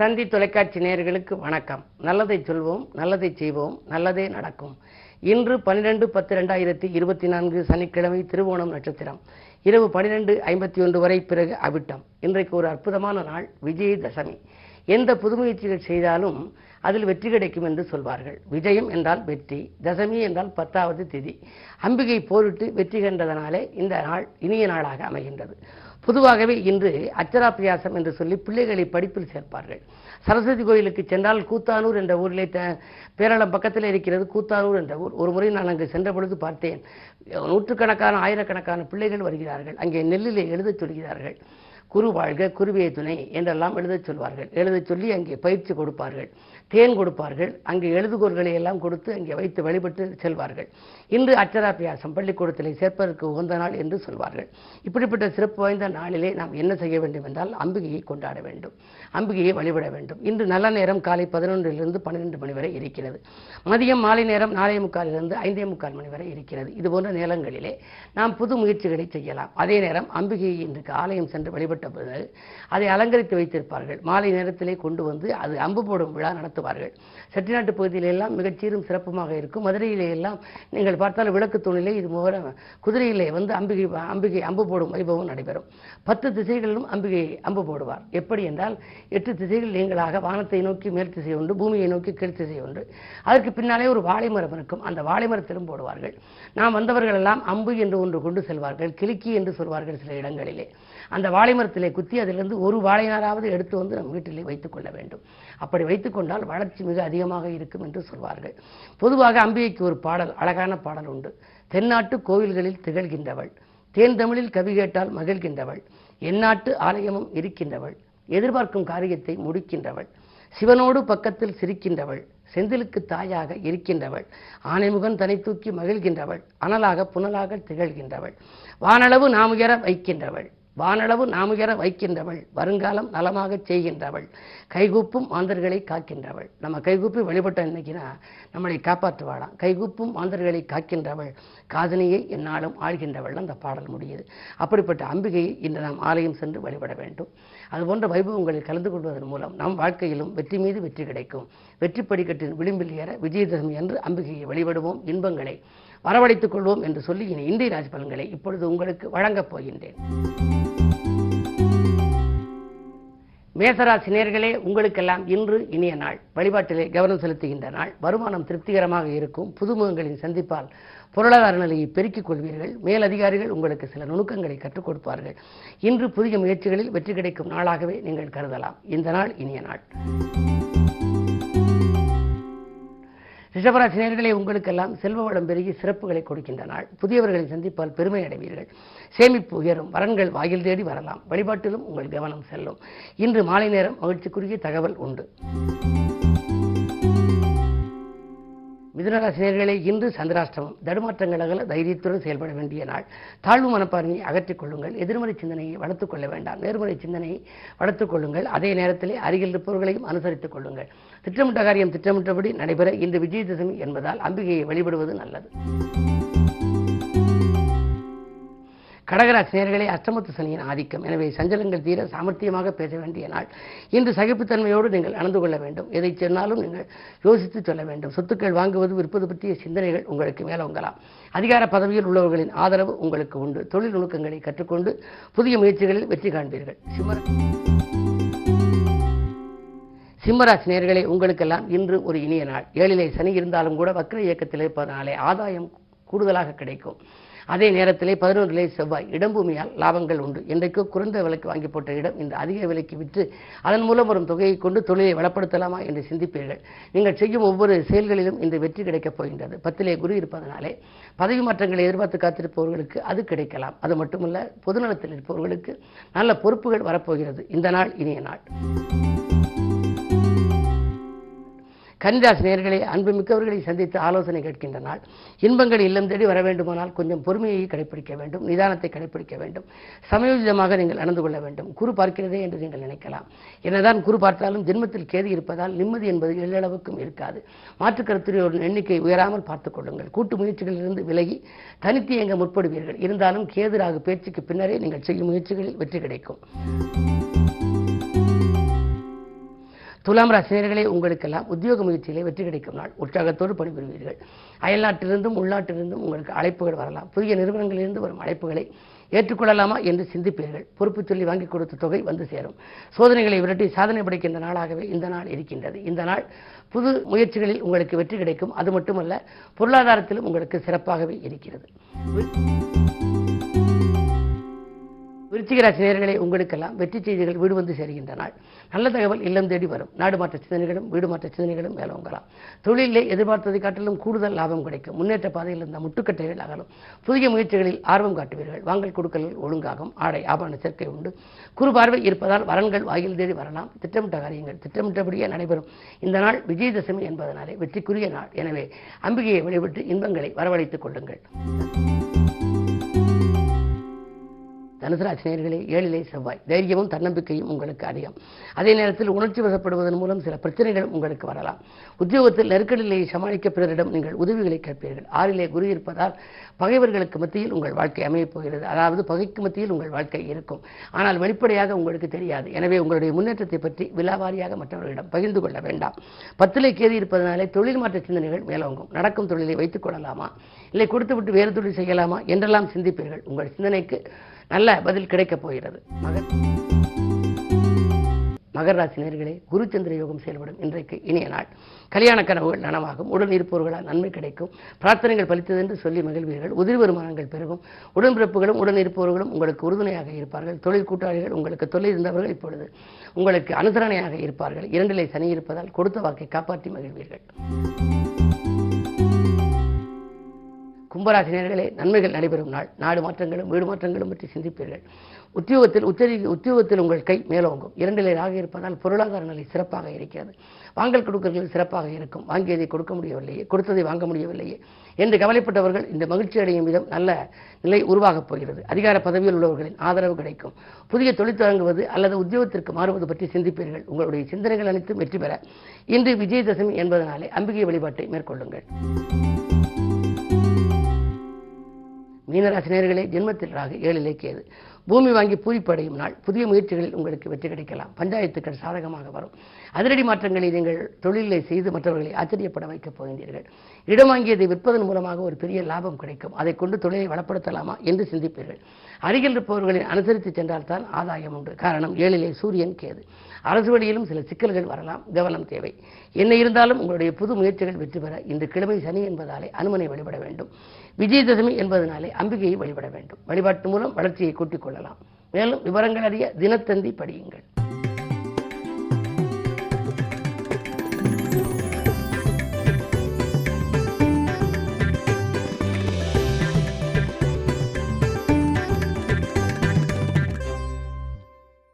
தந்தி தொலைக்காட்சி நேயர்களுக்கு வணக்கம். நல்லதை சொல்வோம் நல்லதை செய்வோம் நல்லதே நடக்கும். இன்று பன்னிரெண்டு பத்து ரெண்டாயிரத்தி இருபத்தி நான்கு சனிக்கிழமை திருவோணம் நட்சத்திரம். இரவு பன்னிரெண்டு ஐம்பத்தி ஒன்று வரை பிறகு அவிட்டம். இன்றைக்கு ஒரு அற்புதமான நாள் விஜயதசமி எந்த புதுமுயற்சிகள் செய்தாலும் அதில் வெற்றி கிடைக்கும் என்று சொல்வார்கள். விஜயம் என்றால் வெற்றி தசமி என்றால் பத்தாவது திதி. அம்பிகை போரிட்டு வெற்றி கண்டதனாலே இந்த நாள் இனிய நாளாக அமைகின்றது. பொதுவாகவே இன்று அச்சராபியாசம் என்று சொல்லி பிள்ளைகளை படிப்பில் சேர்ப்பார்கள். சரஸ்வதி கோயிலுக்கு சென்றால் கூத்தானூர் என்ற ஊரிலே த பேரளம் பக்கத்தில் இருக்கிறது கூத்தானூர் என்ற ஊர். ஒரு முறை நான் அங்கு சென்ற பொழுது பார்த்தேன். நூற்றுக்கணக்கான ஆயிரக்கணக்கான பிள்ளைகள் வருகிறார்கள். அங்கே நெல்லிலே எழுதச் சொல்கிறார்கள். குரு வாழ்க குருவே துணை என்றெல்லாம் எழுதச் சொல்வார்கள். எழுதச் சொல்லி அங்கே பயிற்சி கொடுப்பார்கள். தேன் கொடுப்பார்கள். அங்கே எழுதுகோள்களை எல்லாம் கொடுத்து அங்கே வைத்து வழிபட்டு செல்வார்கள். இன்று அச்சராபியாசம் பள்ளிக்கூடத்தில் சேர்ப்பதற்கு உகந்த நாள் என்று சொல்வார்கள். இப்படிப்பட்ட சிறப்பு வாய்ந்த நாளிலே நாம் என்ன செய்ய வேண்டும் என்றால் அம்பிகையை கொண்டாட வேண்டும். அம்பிகையை வழிபட வேண்டும். இன்று நல்ல நேரம் காலை பதினொன்றிலிருந்து பன்னிரெண்டு மணி வரை இருக்கிறது. மதியம் மாலை நேரம் நாலே முக்காலிலிருந்து ஐந்தே முக்கால் மணி வரை இருக்கிறது. இது போன்ற நேரங்களிலே நாம் புது முயற்சிகளை செய்யலாம். அதே நேரம் அம்பிகையை இன்றைக்கு ஆலயம் சென்று வழிபட்ட பிறகு அதை அலங்கரித்து வைத்திருப்பார்கள். மாலை நேரத்திலே கொண்டு வந்து அது அம்பு போடும் விழா செலுத்துவார்கள் செட்டிநாட்டு பகுதியிலெல்லாம் மிகச்சீரும் சிறப்புமாக இருக்கும். மதுரையிலே எல்லாம் நீங்கள் பார்த்தாலும் விளக்கு தூணிலே இது முகர குதிரையிலே வந்து அம்பிகை அம்பிகை அம்பு போடும் வைபவம் நடைபெறும். பத்து திசைகளிலும் அம்பிகை அம்பு போடுவார். எப்படி என்றால் எட்டு திசைகள் நீங்களாக வானத்தை நோக்கி மேல் திசை ஒன்று பூமியை நோக்கி கீழ் திசை ஒன்று. அதற்கு பின்னாலே ஒரு வாழைமரம் இருக்கும். அந்த வாழைமரத்திலும் போடுவார்கள். நாம் வந்தவர்கள் எல்லாம் அம்பு என்று ஒன்று கொண்டு செல்வார்கள் கிளிக்கி என்று சொல்வார்கள் சில இடங்களிலே. அந்த வாழை மரத்திலே குத்தி அதிலிருந்து ஒரு வாழையாராவது எடுத்து வந்து நம் வீட்டிலே வைத்துக் கொள்ள வேண்டும். அப்படி வைத்துக்கொண்டால் வளர்ச்சி மிக அதிகமாக இருக்கும் என்று சொல்வார்கள். பொதுவாக அம்பிகைக்கு ஒரு பாடல் அழகான பாடல் உண்டு. தென்னாட்டு கோவில்களில் திகழ்கின்றவள் தேன் தமிழில் கவி கேட்டால் மகிழ்கின்றவள் எந்நாட்டு ஆலயமும் இருக்கின்றவள் எதிர்பார்க்கும் காரியத்தை முடிக்கின்றவள் சிவனோடு பக்கத்தில் சிரிக்கின்றவள் செந்திலுக்கு தாயாக இருக்கின்றவள் ஆனைமுகன் தனை தூக்கி மகிழ்கின்றவள் அனலாக புனலாக திகழ்கின்றவள் வானளவு நாம் உயர வைக்கின்றவள். வானளவு நாமுகர வைக்கின்றவள் வருங்காலம் நலமாகச் செய்கின்றவள் கைகூப்பும் மாந்தர்களை காக்கின்றவள். நம்ம கைகூப்பி வழிபட்ட இன்னைக்குன்னா நம்மளை காப்பாற்றுவாளாம். கைகூப்பும் மாந்தர்களை காக்கின்றவள் காதனியை என்னாலும் ஆழ்கின்றவள் அந்த பாடல் முடியுது. அப்படிப்பட்ட அம்பிகையை இன்று நாம் ஆலயம் சென்று வழிபட வேண்டும். அதுபோன்ற வைபவங்களில் கலந்து கொள்வதன் மூலம் நம் வாழ்க்கையிலும் வெற்றி மீது வெற்றி கிடைக்கும். வெற்றி படிக்கட்டின் விளிம்பில் ஏற விஜயதசமி என்று அம்பிகையை வழிபடுவோம் இன்பங்களை வரவழைத்துக் கொள்வோம் என்று சொல்லி இனி இந்திய ராஜ் பலன்களை இப்பொழுது உங்களுக்கு வழங்கப் போகின்றேன். மேசராசி நேர்களே உங்களுக்கெல்லாம் இன்று இனிய நாள். வழிபாட்டிலே கவனம் செலுத்துகின்ற நாள். வருமானம் திருப்திகரமாக இருக்கும். புதுமுகங்களின் சந்திப்பால் பொருளாதார நிலையை பெருக்கிக் கொள்வீர்கள். மேலதிகாரிகள் உங்களுக்கு சில நுணுக்கங்களை கற்றுக் கொடுப்பார்கள். இன்று புதிய முயற்சிகளில் வெற்றி கிடைக்கும் நாளாகவே நீங்கள் கருதலாம். இந்த நாள் இனிய நாள். ரிஷபராசினியர்களே உங்களுக்கெல்லாம் செல்வ வளம் பெருகி சிறப்புகளை கொடுக்கின்ற நாள் புதியவர்களை சந்திப்பால் பெருமை அடைவீர்கள். சேமிப்பு உயரும். வரன்கள் வாயில் தேடி வரலாம். வழிபாட்டிலும் உங்கள் கவனம் செல்லும். இன்று மாலை நேரம் மகிழ்ச்சிக்குரிய தகவல் உண்டு. மிதுனராசினியர்களே இன்று சந்திராஷ்டமம். தடுமாற்றங்கள் அகல தைரியத்துடன் செயல்பட வேண்டிய நாள். தாழ்வு மனப்பான்மையை அகற்றிக் கொள்ளுங்கள். எதிர்மறை சிந்தனையை வளர்த்துக் கொள்ள வேண்டாம். நேர்மறை சிந்தனையை வளர்த்துக் கொள்ளுங்கள். அதே நேரத்திலே அருகில் இருப்பவர்களையும் அனுசரித்துக் கொள்ளுங்கள். திட்டமிட்ட காரியம் திட்டமிட்டபடி நடைபெற இன்று விஜயதசமி என்பதால் அம்பிகையை வழிபடுவது நல்லது. கடகராசி நேர்களே அஷ்டமத்து சனியின் ஆதிக்கம். எனவே சஞ்சலங்கள் தீர சாமர்த்தியமாக பேச வேண்டிய நாள். இன்று சகிப்புத்தன்மையோடு நீங்கள் நடந்து கொள்ள வேண்டும். எதை சொன்னாலும் நீங்கள் யோசித்து சொல்ல வேண்டும். சொத்துக்கள் வாங்குவது விற்பது பற்றிய சிந்தனைகள் உங்களுக்கு மேலோங்கலாம். அதிகார பதவியில் உள்ளவர்களின் ஆதரவு உங்களுக்கு உண்டு. தொழில் நுணுக்கங்களை கற்றுக்கொண்டு புதிய முயற்சிகளில் வெற்றி காண்பீர்கள். சிம்மர சிம்மராசி நேர்களே உங்களுக்கெல்லாம் இன்று ஒரு இனிய நாள். ஏழிலே சனி இருந்தாலும் கூட வக்ர இயக்கத்தில் இருப்பதனாலே ஆதாயம் கூடுதலாக கிடைக்கும். அதே நேரத்திலே பதினொன்றிலே செவ்வாய் இடம்பூமியால் லாபங்கள் உண்டு. என்றைக்கோ குறைந்த விலைக்கு வாங்கி போட்ட இடம் இந்த அதிக விலைக்கு விற்று அதன் மூலம் வரும் தொகையை கொண்டு தொழிலை வளப்படுத்தலாமா என்று சிந்திப்பீர்கள். நீங்கள் செய்யும் ஒவ்வொரு செயல்களிலும் இந்த வெற்றி கிடைக்கப் போகின்றது. பத்திலே குரு இருப்பதனாலே பதவி மாற்றங்களை எதிர்பார்த்து காத்திருப்பவர்களுக்கு அது கிடைக்கலாம். அது மட்டுமல்ல பொதுநலத்தில் இருப்பவர்களுக்கு நல்ல பொறுப்புகள் வரப்போகிறது. இந்த நாள் இனிய நாள். கன்னிராசி நேர்களை அன்பு மிக்கவர்களை சந்தித்து ஆலோசனை கேட்கின்ற நாள். இன்பங்கள் இல்லம் தேடி வர வேண்டுமானால் கொஞ்சம் பொறுமையை கடைபிடிக்க வேண்டும் நிதானத்தை கடைபிடிக்க வேண்டும். சமயோஜிதமாக நீங்கள் நடந்து கொள்ள வேண்டும். குரு பார்க்கிறதே என்று நீங்கள் நினைக்கலாம். என்னதான் குரு பார்த்தாலும் ஜென்மத்தில் கேதி இருப்பதால் நிம்மதி என்பது எல்லளவுக்கும் இருக்காது. மாற்றுக் கருத்துடைய எண்ணிக்கை உயராமல் பார்த்துக் கொள்ளுங்கள். கூட்டு முயற்சிகளிலிருந்து விலகி தனித்து இயங்க முற்படுவீர்கள். இருந்தாலும் கேதுராக பேச்சுக்கு பின்னரே நீங்கள் செய்யும் முயற்சிகளில் வெற்றி கிடைக்கும். துலாம் ராசினியர்களே உங்களுக்கெல்லாம் உத்தியோக முயற்சியிலே வெற்றி கிடைக்கும் நாள். உற்சாகத்தோடு பணிபுரிவீர்கள். அயல்நாட்டிலிருந்தும் உள்நாட்டிலிருந்தும் உங்களுக்கு அழைப்புகள் வரலாம். புதிய நிறுவனங்களிலிருந்து வரும் அழைப்புகளை ஏற்றுக்கொள்ளலாமா என்று சிந்திப்பீர்கள். பொறுப்பு சொல்லி வாங்கி கொடுத்த தொகை வந்து சேரும். சோதனைகளை விரட்டி சாதனை படைக்கின்ற நாளாகவே இந்த நாள் இருக்கின்றது. இந்த நாள் புது முயற்சிகளில் உங்களுக்கு வெற்றி கிடைக்கும். அது மட்டுமல்ல பொருளாதாரத்திலும் உங்களுக்கு சிறப்பாகவே இருக்கிறது. விருச்சிகராசி நேர்களை உங்களுக்கெல்லாம் வெற்றி செய்திகள் வீடு வந்து சேர்கின்ற நாள் நல்ல தகவல் இல்லம் தேடி வரும். நாடு மாற்ற சிந்தனைகளும் வீடு மாற்ற சிந்தனைகளும் மேலோங்கலாம் தொழிலிலே எதிர்பார்த்ததை காட்டிலும் கூடுதல் லாபம் கிடைக்கும். முன்னேற்ற பாதையில் இருந்த முட்டுக்கட்டைகள் அகலும். புதிய முயற்சிகளில் ஆர்வம் காட்டுவீர்கள். வாங்கல் கொடுக்கல் ஒழுங்காகும். ஆடை ஆபரண சேர்க்கை உண்டு. குறு பார்வை இருப்பதால் வரன்கள் வாயில் தேடி வரலாம். திட்டமிட்ட காரியங்கள் திட்டமிட்டபடியே நடைபெறும். இந்த நாள் விஜயதசமி என்பதனாலே வெற்றிக்குரிய நாள். எனவே அம்பிகையை வழிபட்டு இன்பங்களை வரவழைத்துக் கொள்ளுங்கள். தனுசராசி நேர்களே ஏழிலே செவ்வாய். தைரியமும் தன்னம்பிக்கையும் உங்களுக்கு அதிகம். அதே நேரத்தில் உணர்ச்சி வசப்படுவதன் மூலம் சில பிரச்சனைகள் உங்களுக்கு வரலாம். உத்தியோகத்தில் நெருக்கடிகளை சமாளிக்க பிறரிடம் நீங்கள் உதவிகளை கேட்பீர்கள். ஆறிலே குரு இருப்பதால் பகைவர்களுக்கு மத்தியில் உங்கள் வாழ்க்கை அமையப் போகிறது. அதாவது பகைக்கு மத்தியில் உங்கள் வாழ்க்கை இருக்கும். ஆனால் வெளிப்படையாக உங்களுக்கு தெரியாது. எனவே உங்களுடைய முன்னேற்றத்தை பற்றி விலாவாரியாக மற்றவர்களிடம் பகிர்ந்து கொள்ள வேண்டாம். பத்திலே கேதி இருப்பதனாலே தொழில் மாற்ற சிந்தனைகள் மேலோங்கும். நடக்கும் தொழிலை வைத்துக் கொள்ளலாமா? இல்லை கொடுத்துவிட்டு வேறு தொழில் செய்யலாமா? என்றெல்லாம் சிந்திப்பீர்கள். உங்கள் சிந்தனைக்கு நல்ல பதில் கிடைக்கப் போகிறது. மகர். மகர ராசி நேர்களே குருச்சந்திர யோகம் செயல்படும் இன்றைக்கு இனிய நாள். கல்யாண கனவுகள் நனவாகும் உடன் இருப்பவர்களால் நன்மை கிடைக்கும். பிரார்த்தனைகள் பலித்தது என்று சொல்லி மகிழ்வீர்கள். உதிரி வருமானங்கள் பெருகும். உடன்பிறப்புகளும் உடன் இருப்பவர்களும் உங்களுக்கு உறுதுணையாக இருப்பார்கள். தொழில் கூட்டாளிகள் உங்களுக்கு தொல்லை இருந்தவர்கள் இப்பொழுது உங்களுக்கு அனுசரணையாக இருப்பார்கள். இரண்டிலே சனி இருப்பதால் கொடுத்த வாக்கை காப்பாற்றி மகிழ்வீர்கள். கும்பராசினியர்களே நன்மைகள் நடைபெறும் நாள். நாடு மாற்றங்களும் வீடு மாற்றங்களும் பற்றி சிந்திப்பீர்கள். உத்தியோகத்தில் உச்சரி உத்தியோகத்தில் உங்கள் கை மேலோங்கும். இரண்டிலே ராக இருப்பதால் பொருளாதார நிலை சிறப்பாக இருக்கிறது. வாங்கல் கொடுக்கல்கள் சிறப்பாக இருக்கும். வாங்கியதை கொடுக்க முடியவில்லையே கொடுத்ததை வாங்க முடியவில்லையே என்று கவலைப்பட்டவர்கள் இந்த மகிழ்ச்சி அடையும் விதம் நல்ல நிலை உருவாகப் போகிறது. அதிகார பதவியில் உள்ளவர்களின் ஆதரவு கிடைக்கும். புதிய தொழில் தொடங்குவது அல்லது உத்தியோகத்திற்கு மாறுவது பற்றி சிந்திப்பீர்கள். உங்களுடைய சிந்தனைகள் அனைத்தும் வெற்றி பெற இன்று விஜயதசமி என்பதனாலே அம்பிகை வழிபாட்டை மேற்கொள்ளுங்கள். மீனராசினியர்களே ஜென்மத்தில் ராகு ஏழிலே கேது பூமி வாங்கி பூரிப்படையும் நாள் புதிய முயற்சிகளில் உங்களுக்கு வெற்றி கிடைக்கலாம். பஞ்சாயத்துக்கள் சாதகமாக வரும். அதிரடி மாற்றங்களை நீங்கள் தொழிலை செய்து மற்றவர்களை ஆச்சரியப்பட வைக்கப் போகின்றீர்கள். இடம் வாங்கியதை விற்பதன் மூலமாக ஒரு பெரிய லாபம் கிடைக்கும். அதை கொண்டு தொழிலை வளப்படுத்தலாமா என்று சிந்திப்பீர்கள். அருகில் இருப்பவர்களை அனுசரித்து சென்றால்தான் ஆதாயம் உண்டு. காரணம் ஏழிலே சூரியன் கேது. அரசு வழியிலும் சில சிக்கல்கள் வரலாம். கவனம் தேவை. என்ன இருந்தாலும் உங்களுடைய புது முயற்சிகள் வெற்றி பெற இன்று கிழமை சனி என்பதாலே அனுமனை வழிபட வேண்டும். விஜயதசமி என்பதனாலே அம்பிகையை வழிபட வேண்டும். வழிபாட்டு மூலம் வளர்ச்சியை கூட்டிக் கொள்ளலாம். மேலும் விவரங்கள் அறிய தினத்தந்தி படியுங்கள்.